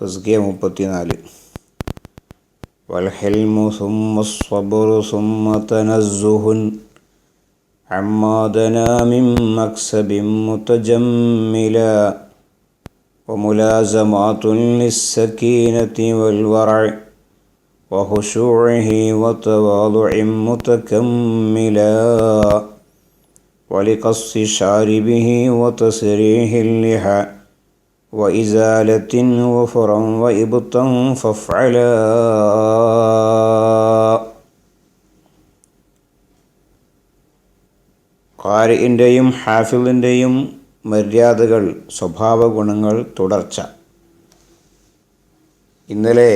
തസ്കിയ മുപ്പത്തിനാല് والحلم ثم الصبر ثم تنزه عما دنا من مكسب متجملا وملازمات للسكينة والورع وخشوعه وتواضع متكملا ولقص شاربه وتسريح اللحى وإزالة وفرا وإبطا فافعلا ഖാരിൻ്റെയും ഹാഫിളിൻ്റെയും മര്യാദകൾ സ്വഭാവ ഗുണങ്ങൾ തുടർച്ച ഇന്നലെ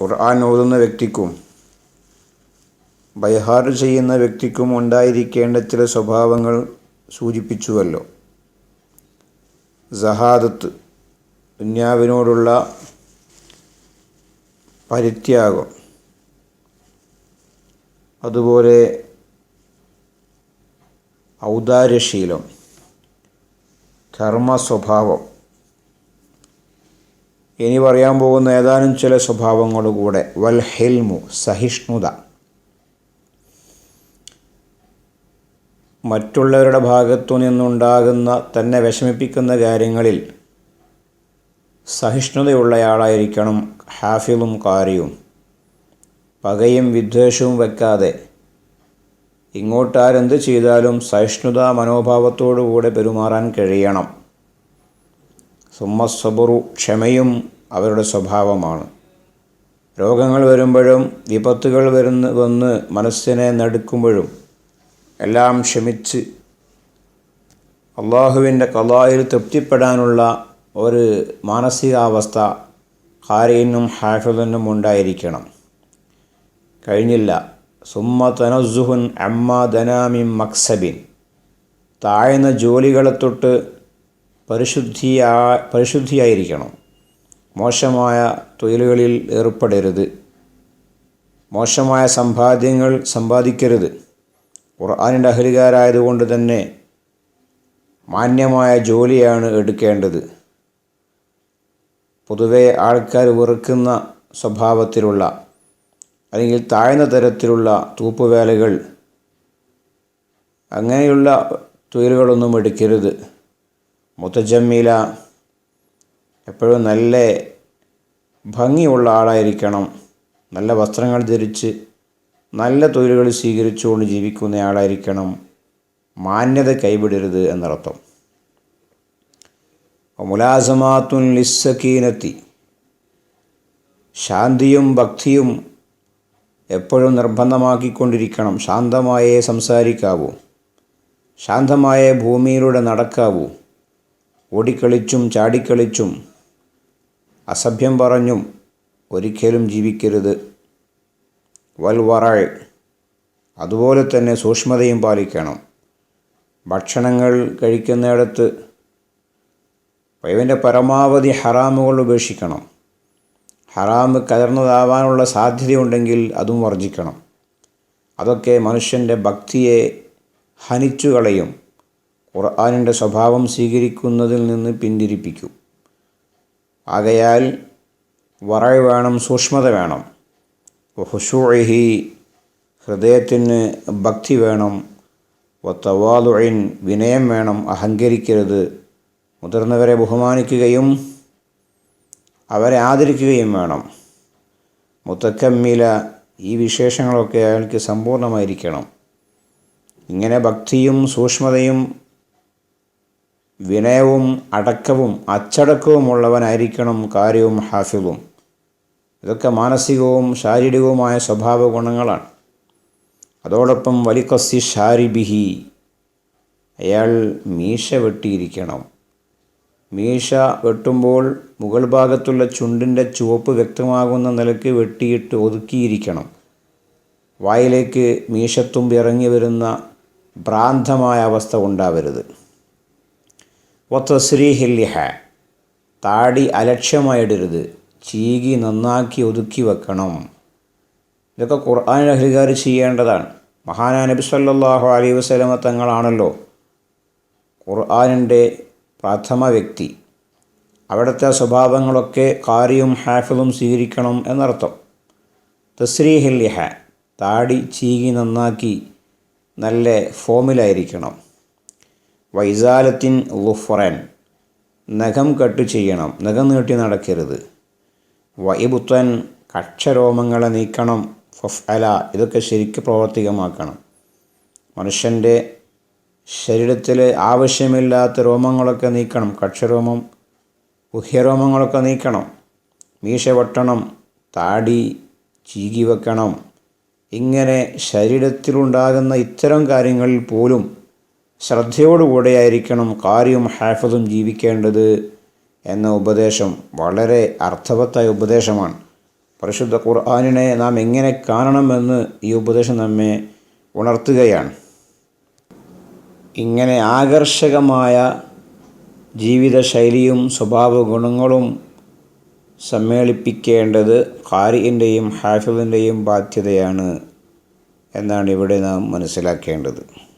ഖുർആൻ ഓതുന്ന വ്യക്തിക്കും ബൈഹാർ ചെയ്യുന്ന വ്യക്തിക്കും ഉണ്ടായിരിക്കേണ്ട ചില സ്വഭാവങ്ങൾ സൂചിപ്പിച്ചുവല്ലോ സഹാദത്ത് ദുന്യാവിനോടുള്ള പരിത്യാഗം. അതുപോലെ ഔദാര്യശീലം ധർമ്മസ്വഭാവം. ഇനി പറയാൻ പോകുന്ന ഏതാനും ചില സ്വഭാവങ്ങൾ കൂടെ വൽ ഹിൽമു സഹിഷ്ണുത. മറ്റുള്ളവരുടെ ഭാഗത്തു നിന്നുണ്ടാകുന്ന തന്നെ വിഷമിപ്പിക്കുന്ന കാര്യങ്ങളിൽ സഹിഷ്ണുതയുള്ളയാളായിരിക്കണം ഹാഫിളും കാരിയും. പകയും വിദ്വേഷവും വെക്കാതെ ഇങ്ങോട്ടാരെന്ത് ചെയ്താലും സഹിഷ്ണുത മനോഭാവത്തോടുകൂടെ പെരുമാറാൻ കഴിയണം. സുമ്മസബുറു ക്ഷമയും അവരുടെ സ്വഭാവമാണ്. രോഗങ്ങൾ വരുമ്പോഴും വിപത്തുകൾ വരുന്ന വന്ന് മനസ്സിനെ നടുക്കുമ്പോഴും എല്ലാം ക്ഷമിച്ച് അള്ളാഹുവിന്റെ കലായിൽ തൃപ്തിപ്പെടാനുള്ള ഒരു മാനസികാവസ്ഥ ഖാരീനും ഹാഫിദിനും ഉണ്ടായിരിക്കണം. കഴിഞ്ഞില്ല. സുമ്മ തനസുഹുൻ അമ്മ ദനാമി മക്സബിൻ. താഴ്ന്ന ജോലികളെ തൊട്ട് പരിശുദ്ധിയാ പരിശുദ്ധിയായിരിക്കണം. മോശമായ തൊഴിലുകളിൽ ഏർപ്പെടരുത്. മോശമായ സമ്പാദ്യങ്ങൾ സമ്പാദിക്കരുത്. ഖുർആാനിന്റെ അഹലുകാരായതുകൊണ്ട് തന്നെ മാന്യമായ ജോലിയാണ് എടുക്കേണ്ടത്. പൊതുവെ ആൾക്കാർ വെറുക്കുന്ന സ്വഭാവത്തിലുള്ള അല്ലെങ്കിൽ താഴ്ന്ന തരത്തിലുള്ള തൂപ്പുവേലകൾ അങ്ങനെയുള്ള തൊഴിലുകളൊന്നും എടുക്കരുത്. മുത്തജമ്മീല എപ്പോഴും നല്ല ഭംഗിയുള്ള ആളായിരിക്കണം. നല്ല വസ്ത്രങ്ങൾ ധരിച്ച് നല്ല തൊഴിലുകൾ സ്വീകരിച്ചുകൊണ്ട് ജീവിക്കുന്നയാളായിരിക്കണം മാന്യത കൈവിടരുത് എന്നർത്ഥം. മുലാസമാത്തുൻ ലിസ്സക്കീനത്തി ശാന്തിയും ഭക്തിയും എപ്പോഴും നിർബന്ധമാക്കിക്കൊണ്ടിരിക്കണം. ശാന്തമായേ സംസാരിക്കാവൂ. ശാന്തമായ ഭൂമിയിലൂടെ നടക്കാവൂ. ഓടിക്കളിച്ചും ചാടിക്കളിച്ചും അസഭ്യം പറഞ്ഞും ഒരിക്കലും ജീവിക്കരുത്. വൽവറാൾ അതുപോലെ തന്നെ സൂക്ഷ്മതയും പാലിക്കണം. ഭക്ഷണങ്ങൾ കഴിക്കുന്നിടത്ത് വൈവിന്റെ പരമാവധി ഹറാമുകൾ ഉപേക്ഷിക്കണം. ഹറാമ് കലർന്നതാവാനുള്ള സാധ്യതയുണ്ടെങ്കിൽ അതും വർജിക്കണം. അതൊക്കെ മനുഷ്യന്റെ ഭക്തിയെ ഹനിച്ചു കളയും ഖുർആാനിന്റെ സ്വഭാവം സ്വീകരിക്കുന്നതിൽ നിന്ന് പിന്തിരിപ്പിക്കും. ആകയാൽ വറ വേണം സൂക്ഷ്മത വേണം. ഹുഷൂഹി ഹൃദയത്തിന് ഭക്തി വേണം വത്തവാലുഴിൻ വിനയം വേണം അഹങ്കരിക്കരുത്. മുതിർന്നവരെ ബഹുമാനിക്കുകയും അവരെ ആദരിക്കുകയും വേണം. മുത്തക്കമ്മില ഈ വിശേഷങ്ങളൊക്കെ അയാൾക്ക് സമ്പൂർണമായിരിക്കണം ഇങ്ങനെ ഭക്തിയും സൂക്ഷ്മതയും വിനയവും അടക്കവും അച്ചടക്കവുമുള്ളവനായിരിക്കണം കാര്യവും ഹാഫിളും ഇതൊക്കെ മാനസികവും ശാരീരികവുമായ സ്വഭാവ ഗുണങ്ങളാണ്. അതോടൊപ്പം വലിക്കസി ഷാരിബിഹി അയാൾ മീശ വെട്ടിയിരിക്കണം. മീശ വെട്ടുമ്പോൾ മുകൾ ഭാഗത്തുള്ള ചുണ്ടിന്റെ ചുവപ്പ് വ്യക്തമാകുന്ന നിലയ്ക്ക് വെട്ടിയിട്ട് ഒതുക്കിയിരിക്കണം. വായിലേക്ക് മീശത്തുമ്പ് ഇറങ്ങി വരുന്ന ഭ്രാന്തമായ അവസ്ഥ ഉണ്ടാവരുത്. ഒത്തശ്രീഹില്യഹ താടി അലക്ഷ്യമായിടരുത്. ചീകി നന്നാക്കി ഒതുക്കി വെക്കണം. ഇതൊക്കെ ഖുർആൻ അഹ്ലുകാർ ചെയ്യേണ്ടതാണ്. മഹാനാ നബി സല്ലാഹു അലൈ വസ്ലമ തങ്ങളാണല്ലോ ഖുർആാനിന്റെ പ്രഥമ വ്യക്തി. അവിടുത്തെ സ്വഭാവങ്ങളൊക്കെ കാരിയും ഹാഫിളും സ്വീകരിക്കണം എന്നർത്ഥം. തസ്രീഹില്ലിഹ താടി ചീകി നന്നാക്കി നല്ല ഫോമിലായിരിക്കണം. വൈസാലത്തിൻ ലുഫറൻ നഖം കട്ട് ചെയ്യണം. നഖം നീട്ടി നടക്കരുത്. വൈബുത്തൻ കക്ഷരോമങ്ങളെ നീക്കണം ഫഫ് അല ഇതൊക്കെ ശരിക്ക് പ്രാവർത്തികമാക്കണം. മനുഷ്യന്റെ ശരീരത്തിൽ ആവശ്യമില്ലാത്ത രോമങ്ങളൊക്കെ നീക്കണം കക്ഷരോമം ഗുഹ്യരോമങ്ങളൊക്കെ നീക്കണം. മീശ വെട്ടണം താടി ചീകി വെക്കണം. ഇങ്ങനെ ശരീരത്തിലുണ്ടാകുന്ന ഇത്തരം കാര്യങ്ങളിൽ പോലും ശ്രദ്ധയോടുകൂടെയായിരിക്കണം കാര്യവും ഹാഫതും ജീവിക്കേണ്ടത്. എന്ന ഉപദേശം വളരെ അർത്ഥവത്തായ ഉപദേശമാണ്. പരിശുദ്ധ ഖുർആാനിനെ നാം എങ്ങനെ കാണണമെന്ന് ഈ ഉപദേശം നമ്മെ ഉണർത്തുകയാണ്. ഇങ്ങനെ ആകർഷകമായ ജീവിതശൈലിയും സ്വഭാവ ഗുണങ്ങളും സമ്മേളിപ്പിക്കേണ്ടത് ഖാരിന്റെയും ഹാഫിദിന്റെയും ബാധ്യതയാണ് എന്നാണ് ഇവിടെ നാം മനസ്സിലാക്കേണ്ടത്.